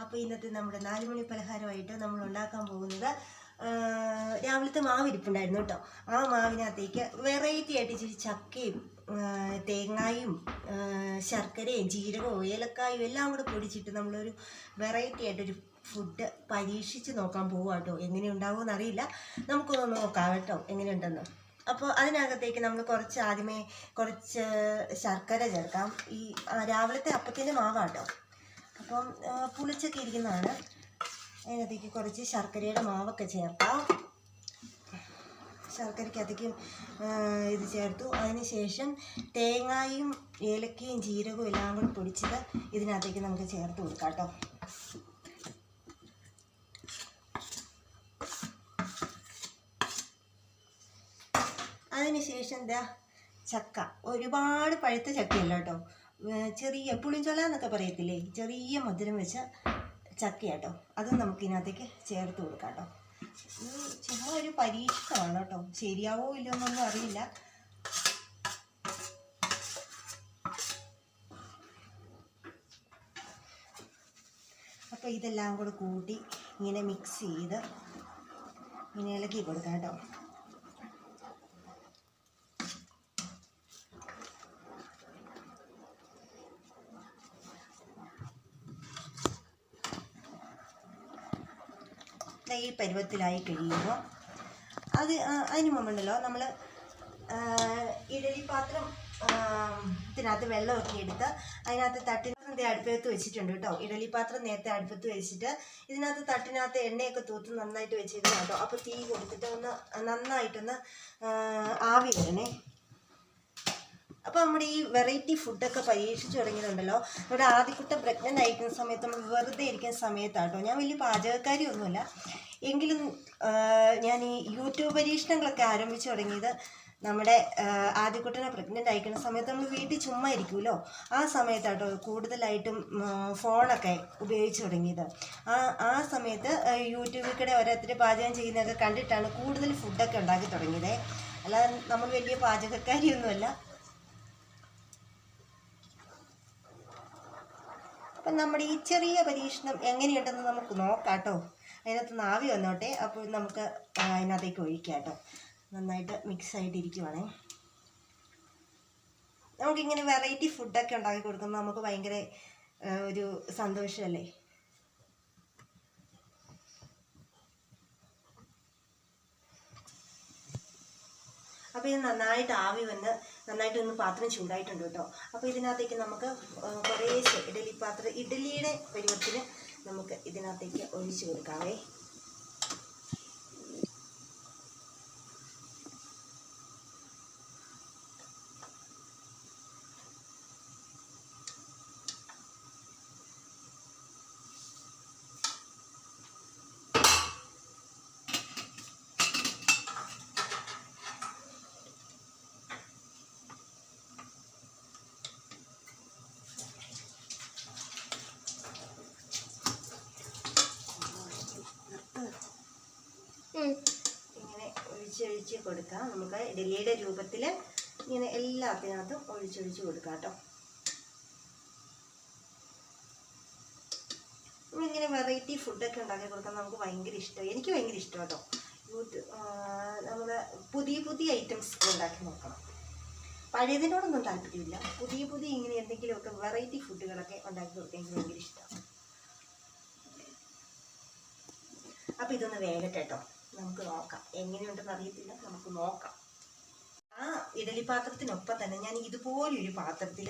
അപ്പോൾ ഇന്നത്തെ നമ്മുടെ നാലുമണി പലഹാരമായിട്ട് നമ്മൾ ഉണ്ടാക്കാൻ പോകുന്നത് രാവിലത്തെ മാവിരിപ്പുണ്ടായിരുന്നു കേട്ടോ. ആ മാവിനകത്തേക്ക് വെറൈറ്റി ആയിട്ട് ഇച്ചിരി ചക്കയും തേങ്ങായും ശർക്കരയും ജീരകവും ഏലക്കായും എല്ലാം കൂടെ പൊടിച്ചിട്ട് നമ്മളൊരു വെറൈറ്റി ആയിട്ടൊരു ഫുഡ് പരീക്ഷിച്ച് നോക്കാൻ പോവുക കേട്ടോ. എങ്ങനെ ഉണ്ടാവുമെന്ന് അറിയില്ല. നമുക്കൊന്ന് നോക്കാം കേട്ടോ എങ്ങനെയുണ്ടെന്ന്. അപ്പോൾ അതിനകത്തേക്ക് നമ്മൾ കുറച്ച് ആദ്യമേ കുറച്ച് ശർക്കര ചേർക്കാം. ഈ രാവിലത്തെ അപ്പത്തിന്റെ മാവാട്ടോ അപ്പം പുളിച്ചൊക്കെ ഇരിക്കുന്നതാണ്. അതിനകത്തേക്ക് കുറച്ച് ശർക്കരയുടെ മാവൊക്കെ ചേർക്കാം. ശർക്കരയ്ക്കകത്തേക്ക് ഇത് ചേർത്തു. അതിന് ശേഷം തേങ്ങായും ഏലക്കയും ജീരകവും എല്ലാം കൂടി പൊടിച്ചത് ഇതിനകത്തേക്ക് നമുക്ക് ചേർത്ത് കൊടുക്കാം കേട്ടോ. അതിനുശേഷം എന്താ ചക്ക. ഒരുപാട് പഴുത്ത ചക്കയല്ല കേട്ടോ. ചെറിയ പുളിഞ്ചോല എന്നൊക്കെ പറയത്തില്ലേ? ചെറിയ മധുരം വെച്ച ചക്കയാട്ടോ. അത് നമുക്ക് ഇതിനകത്തേക്ക് ചേർത്ത് കൊടുക്കാം കേട്ടോ ഇത് ചുമ്മാ ഒരു പരീക്ഷണമാണ് കേട്ടോ. ശരിയാവോ ഇല്ലയോ എന്നൊന്നും അറിയില്ല. അപ്പോൾ ഇതെല്ലാം കൂടെ കൂട്ടി ഇങ്ങനെ മിക്സ് ചെയ്ത് ഇങ്ങനെ ഇളക്കി കൊടുക്കാം കേട്ടോ. ദേ ഈ പരുവത്തിലായി കഴിയുമ്പോൾ അത് അതിന് മുമ്പുണ്ടല്ലോ നമ്മൾ ഇഡലി പാത്രം ഇതിനകത്ത് വെള്ളമൊക്കെ എടുത്ത് അതിനകത്ത് തട്ടിനകത്ത് അടുപ്പത്ത് വെച്ചിട്ടുണ്ട് കേട്ടോ. ഇഡലി പാത്രം നേരത്തെ അടുപ്പത്ത് വെച്ചിട്ട് ഇതിനകത്ത് തട്ടിനകത്ത് എണ്ണയൊക്കെ തൂത്ത് നന്നായിട്ട് വെച്ചിരുന്നു കേട്ടോ. അപ്പോൾ തീ കൊടുത്തിട്ട് ഒന്ന് നന്നായിട്ടൊന്ന് ആവി വരണേ. അപ്പോൾ നമ്മുടെ ഈ വെറൈറ്റി ഫുഡൊക്കെ പരീക്ഷിച്ചു തുടങ്ങിയിട്ടുണ്ടല്ലോ. നമ്മുടെ ആദ്യക്കുട്ട പ്രഗ്നന്റ് ആയിരിക്കുന്ന സമയത്ത് നമ്മൾ വെറുതെ ഇരിക്കുന്ന സമയത്താട്ടോ. ഞാൻ വലിയ പാചകക്കാരി ഒന്നുമല്ല. എങ്കിലും ഞാൻ ഈ യൂട്യൂബ് പരീക്ഷണങ്ങളൊക്കെ ആരംഭിച്ചു തുടങ്ങിയത് നമ്മുടെ ആദ്യക്കുട്ടനെ പ്രഗ്നന്റ് ആയിരിക്കുന്ന സമയത്ത് നമ്മൾ വീട്ടിൽ ചുമ്മാ ഇരിക്കുമല്ലോ ആ സമയത്താട്ടോ കൂടുതലായിട്ടും ഫോണൊക്കെ ഉപയോഗിച്ച് തുടങ്ങിയത്. ആ ആ സമയത്ത് യൂട്യൂബിൽ കൂടെ ഓരോരുത്തർ പാചകം ചെയ്യുന്നതൊക്കെ കണ്ടിട്ടാണ് കൂടുതൽ ഫുഡൊക്കെ ഉണ്ടാക്കി തുടങ്ങിയത്. അല്ലാതെ നമ്മൾ വലിയ പാചകക്കാരിയൊന്നുമല്ല. അപ്പം നമ്മുടെ ഈ ചെറിയ പരീക്ഷണം എങ്ങനെയുണ്ടെന്ന് നമുക്ക് നോക്കാം കേട്ടോ. അതിനകത്ത് നാവി വന്നോട്ടെ. അപ്പോൾ നമുക്ക് അതിനകത്തേക്ക് ഒഴിക്കാം കേട്ടോ. നന്നായിട്ട് മിക്സ് ആയിട്ടിരിക്കുവാണേ. നമുക്കിങ്ങനെ വെറൈറ്റി ഫുഡൊക്കെ ഉണ്ടാക്കി കൊടുക്കുമ്പോൾ നമുക്ക് ഭയങ്കര ഒരു സന്തോഷമല്ലേ? അപ്പോൾ ഇത് നന്നായിട്ട് ആവി വന്ന് നന്നായിട്ട് ഒന്ന് പാത്രം ചൂടായിട്ടുണ്ട് കേട്ടോ. അപ്പോൾ ഇതിനകത്തേക്ക് നമുക്ക് കുറേ ഇഡലി പാത്രം ഇഡലിയുടെ പരുവത്തിന് നമുക്ക് ഇതിനകത്തേക്ക് ഒഴിച്ച് കൊടുക്കാവേ ഇങ്ങനെ ഒഴിച്ചൊഴിച്ച് കൊടുക്കാം. നമുക്ക് ഇഡലിയുടെ രൂപത്തിൽ ഇങ്ങനെ എല്ലാത്തിനകത്തും ഒഴിച്ചൊഴിച്ച് കൊടുക്കാം കേട്ടോ. ഇങ്ങനെ വെറൈറ്റി ഫുഡൊക്കെ ഉണ്ടാക്കി കൊടുക്കാൻ നമുക്ക് ഭയങ്കര ഇഷ്ടം. എനിക്ക് ഭയങ്കര ഇഷ്ടം കേട്ടോ. നമ്മൾ പുതിയ പുതിയ ഐറ്റംസ് ഉണ്ടാക്കി നോക്കണം. പഴയതിനോടൊന്നും താല്പര്യമില്ല. പുതിയ പുതിയ ഇങ്ങനെ എന്തെങ്കിലുമൊക്കെ വെറൈറ്റി ഫുഡുകളൊക്കെ ഉണ്ടാക്കി കൊടുക്കാൻ എനിക്ക് ഭയങ്കര ഇഷ്ടമാണ് അപ്പം ഇതൊന്ന് വേഗട്ടെ കേട്ടോ. നമുക്ക് നോക്കാം. എങ്ങനെയുണ്ടെന്ന് അറിയത്തില്ല. നമുക്ക് നോക്കാം. ആ ഇഡലി പാത്രത്തിനൊപ്പം തന്നെ ഞാൻ ഇതുപോലൊരു പാത്രത്തിൽ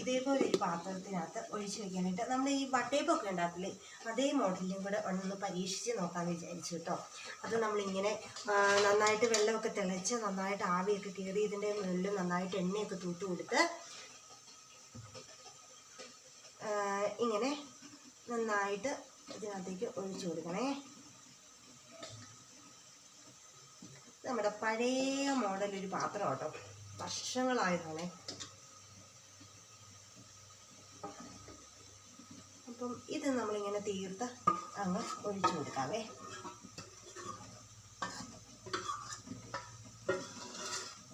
ഇതേപോലെ ഒരു പാത്രത്തിനകത്ത് ഒഴിച്ച് വെക്കാനായിട്ട് നമ്മൾ ഈ വട്ടയപ്പൊക്കെ ഉണ്ടാക്കില്ലേ? അതേ മോഡലിലും കൂടെ ഒന്ന് പരീക്ഷിച്ച് നോക്കാമെന്ന് വിചാരിച്ചു കേട്ടോ. അത് നമ്മളിങ്ങനെ നന്നായിട്ട് വെള്ളമൊക്കെ തിളച്ച് നന്നായിട്ട് ആവിയൊക്കെ കയറി ഇതിന്റെ മുകളിൽ നന്നായിട്ട് എണ്ണയൊക്കെ തൂത്ത് കൊടുത്ത് ഇങ്ങനെ നന്നായിട്ട് ഇതിനകത്തേക്ക് ഒഴിച്ചു കൊടുക്കണേ. നമ്മുടെ പഴയ മോഡൽ ഒരു പാത്രം കേട്ടോ. വർഷങ്ങളായതാണേ. അപ്പം ഇത് നമ്മളിങ്ങനെ തീർത്ത് അങ്ങ് ഒഴിച്ചു കൊടുക്കാവേ.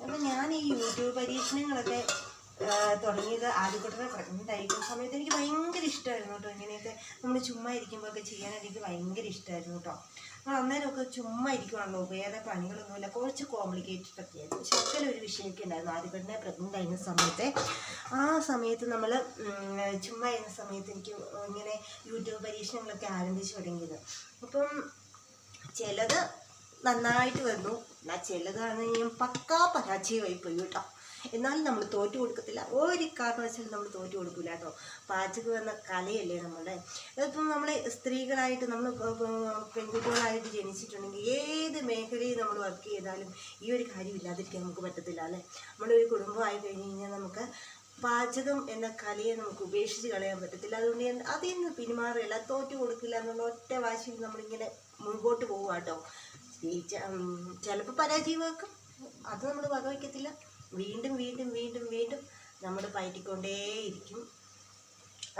അപ്പം ഞാൻ ഈ യൂട്യൂബ് പരീക്ഷണങ്ങളൊക്കെ തുടങ്ങിയത് ആദ്യക്കുട്ടനെ പ്രഗ്നന്റ് ആയിരിക്കുന്ന സമയത്ത് എനിക്ക് ഭയങ്കര ഇഷ്ടമായിരുന്നു കേട്ടോ. ഇങ്ങനെയൊക്കെ നമ്മൾ ചുമ്മാ ഇരിക്കുമ്പോഴൊക്കെ ചെയ്യാനായിട്ട് എനിക്ക് ഭയങ്കര ഇഷ്ടമായിരുന്നു കേട്ടോ. നമ്മൾ അന്നേരമൊക്കെ ചുമ്മാ ഇരിക്കുവാണല്ലോ. വേറെ പണികളൊന്നുമില്ല. കുറച്ച് കോംപ്ലിക്കേറ്റഡ് ഒക്കെ ആയിരുന്നു ശക്കല ഒരു വിഷയമൊക്കെ ഉണ്ടായിരുന്നു. ആദ്യക്കുട്ടനെ പ്രഗ്നന്റ് ആയിരുന്ന സമയത്ത്. ആ സമയത്ത് നമ്മൾ ചുമ്മാ ഇരുന്ന സമയത്ത് എനിക്ക് ഇങ്ങനെ യൂട്യൂബ് പരീക്ഷണങ്ങളൊക്കെ ആരംഭിച്ചു തുടങ്ങിയത്. അപ്പം ചിലത് നന്നായിട്ട് വന്നു. എന്നാൽ ചിലതാണ് ഞാൻ പക്കാ പരാജയമായി പോയി കേട്ടോ. എന്നാലും നമ്മൾ തോറ്റു കൊടുക്കത്തില്ല. ഒരു കാരണവശാലും നമ്മൾ തോറ്റു കൊടുക്കില്ല കേട്ടോ. പാചകം എന്ന കലയല്ലേ നമ്മുടെ ഇപ്പം നമ്മൾ സ്ത്രീകളായിട്ട് നമ്മൾ പെൺകുട്ടികളായിട്ട് ജനിച്ചിട്ടുണ്ടെങ്കിൽ ഏത് മേഖലയിൽ നമ്മൾ വർക്ക് ചെയ്താലും ഈ ഒരു കാര്യം ഇല്ലാതിരിക്കാൻ നമുക്ക് പറ്റത്തില്ല അല്ലേ? നമ്മുടെ ഒരു കുടുംബമായി കഴിഞ്ഞ് കഴിഞ്ഞാൽ നമുക്ക് പാചകം എന്ന കലയെ നമുക്ക് ഉപേക്ഷിച്ച് കളയാൻ പറ്റത്തില്ല. അതുകൊണ്ട് ഞാൻ അതിൽ നിന്ന് പിന്മാറില്ല തോറ്റു കൊടുക്കില്ല എന്നുള്ള ഒറ്റ വാശിയിൽ നമ്മളിങ്ങനെ മുൻപോട്ട് പോവുക കേട്ടോ. ചിലപ്പോൾ പരാജയമാക്കും. അത് നമ്മൾ വകവയ്ക്കത്തില്ല വീണ്ടും വീണ്ടും വീണ്ടും വീണ്ടും നമ്മൾ പയറ്റിക്കൊണ്ടേയിരിക്കും.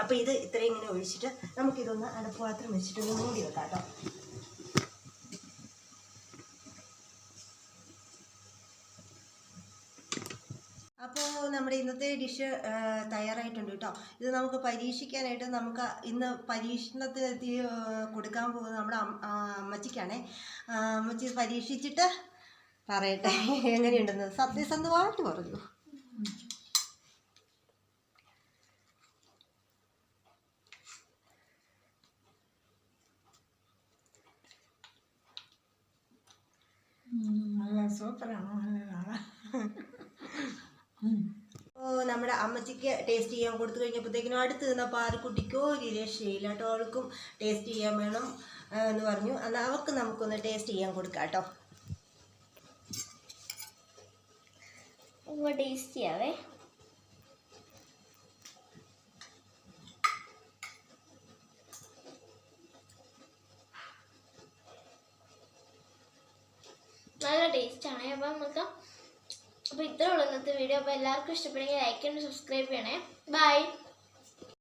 അപ്പോൾ ഇത് ഇത്രയും ഇങ്ങനെ ഒഴിച്ചിട്ട് നമുക്കിതൊന്ന് അടപ്പാത്രം വെച്ചിട്ടൊന്ന് മൂടി വെക്കാം കേട്ടോ അപ്പോൾ നമ്മുടെ ഇന്നത്തെ ഡിഷ് തയ്യാറായിട്ടുണ്ട് കേട്ടോ. ഇത് നമുക്ക് പരീക്ഷിക്കാനായിട്ട് നമുക്ക് ഇന്ന് പരീക്ഷണത്തിന് കൊടുക്കാൻ പോകുന്നത് നമ്മുടെ അമ്മച്ചിക്കാണേ. അമ്മച്ചി പരീക്ഷിച്ചിട്ട് പറയട്ടെ. എങ്ങനെയുണ്ടെന്ന്? സത്യസന്ധമായിട്ട് പറഞ്ഞു. ഓ നമ്മുടെ അമ്മച്ചിക്ക് ടേസ്റ്റ് ചെയ്യാൻ കൊടുത്തു കഴിഞ്ഞപ്പോഴത്തേക്കിനും അടുത്ത് നിന്ന പാറക്കുട്ടിക്കോ രക്ഷയില്ല കേട്ടോ. അവൾക്കും ടേസ്റ്റ് ചെയ്യാൻ വേണം എന്ന് പറഞ്ഞു. എന്നാൽ അവർക്ക് നമുക്കൊന്ന് ടേസ്റ്റ് ചെയ്യാൻ കൊടുക്കാം കേട്ടോ. ഉമ്മ ടേസ്റ്റ് ചെയ്യാവേ. നല്ല ടേസ്റ്റ് ആണ്. അപ്പം നമുക്ക് അപ്പോൾ ഇത്രയുള്ള ഇന്നത്തെ വീഡിയോ അപ്പോൾ എല്ലാവർക്കും ഇഷ്ടപ്പെടുമെങ്കിൽ ലൈക്ക് ചെയ്യണം സബ്സ്ക്രൈബ് ചെയ്യണേ. ബൈ